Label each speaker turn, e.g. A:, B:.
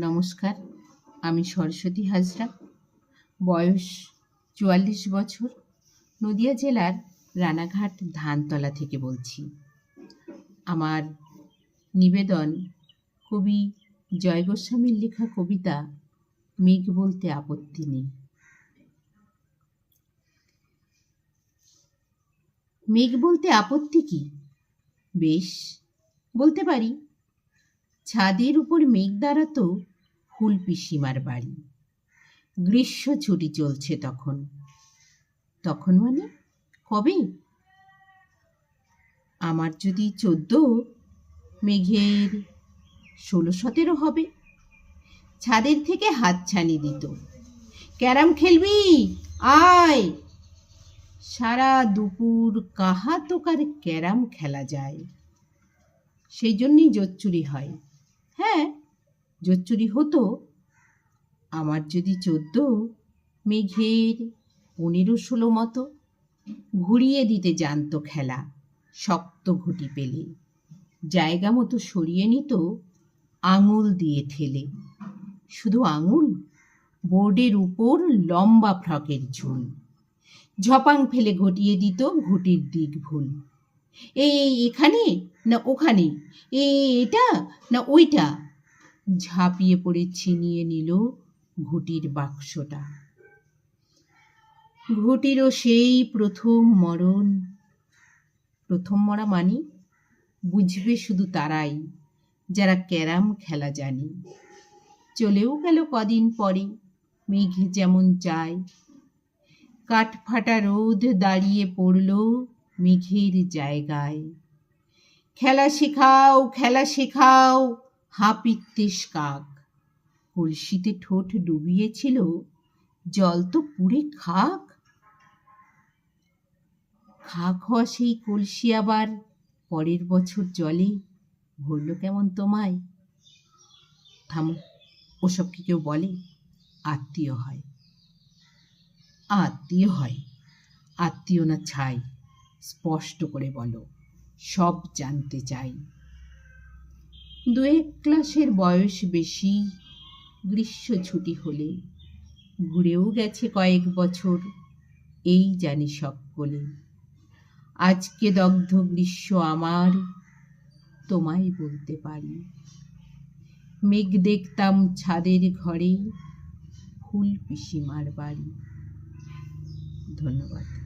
A: নমস্কার, আমি সরস্বতী হাজরা। বয়স চুয়াল্লিশ বছর, নদিয়া জেলার রানাঘাট ধানতলা থেকে বলছি। আমার নিবেদন কবি জয় গোস্বামীর লেখা কবিতা, মেঘ বলতে আপত্তি নেই। মেঘ বলতে আপত্তি কি? বেশ, বলতে পারি। ছাদের উপর মেঘ দাঁড়াতো ফুল পিসিমার বাড়ি। গ্রীষ্ম ছুটি চলছে তখন। তখন মানে? কবে? আমার যদি চোদ্দ, মেঘের ষোলো, সতেরো হবে। ছাদের থেকে হাত ছানি দিত। ক্যারাম খেলবি? আয়! সারা দুপুর কাহা তোকার ক্যারাম খেলা যায়। সেই জন্যই জোচ্চুরি হয়। হ্যাঁ জোচ্চুরি হতো। আমার যদি চোদ্দ, মেঘের পনেরো ষোলো মতো ঘুরিয়ে দিতে জানতো খেলা, শক্ত ঘুটি পেলে। জায়গা মতো সরিয়ে নিত, আঙুল দিয়ে ঠেলে। শুধু আঙুল, বোর্ডের উপর লম্বা ফ্রকের ঝুল। ঝপাং ফেলে ঘটিয়ে দিত ঘুটির দিক ভুল এই এখানে? না ওখানে? এ, এটা? না ওইটা? ঝাঁপিয়ে পড়ে ছিনিয়ে নিল ঘুটির বাক্সটা। ঘুটিরও সেই প্রথম মরণ। প্রথম মরা মানি? বুঝবে শুধু তারাই, যারা ক্যারাম খেলা জানি। চলেও গেল কদিন পরে, মেঘ যেমন চায়। কাঠ ফাটা রোদ দাঁড়িয়ে পড়ল মেঘের জায়গায়। খেলা শেখাও খেলা শেখাও হাপিত্তেশ কাক। কলসিতে ঠোঁট ডুবিয়েছিল, জল তো পুরে খাক। খাক হওয়া সেই কলসি আবার পরের বছর জলে ভরল কেমন তোমায়? থামো, ওসব কি কেউ বলে? আত্মীয় হয়। আত্মীয় হয়, আত্মীয় না ছাই। স্পষ্ট করে বলো, সব জানতে চাই। দু এক ক্লাসের বয়স বেশি, গ্রীষ্ম ছুটি হলে ঘুরেও গেছে কয়েক বছর, এই জানি সকলে আজকে দগ্ধ গ্রীষ্ম আমার, তোমায় বলতে পারি। মেঘ দেখতাম ছাদের ঘরে, ফুল পিসিমার বাড়ি। ধন্যবাদ।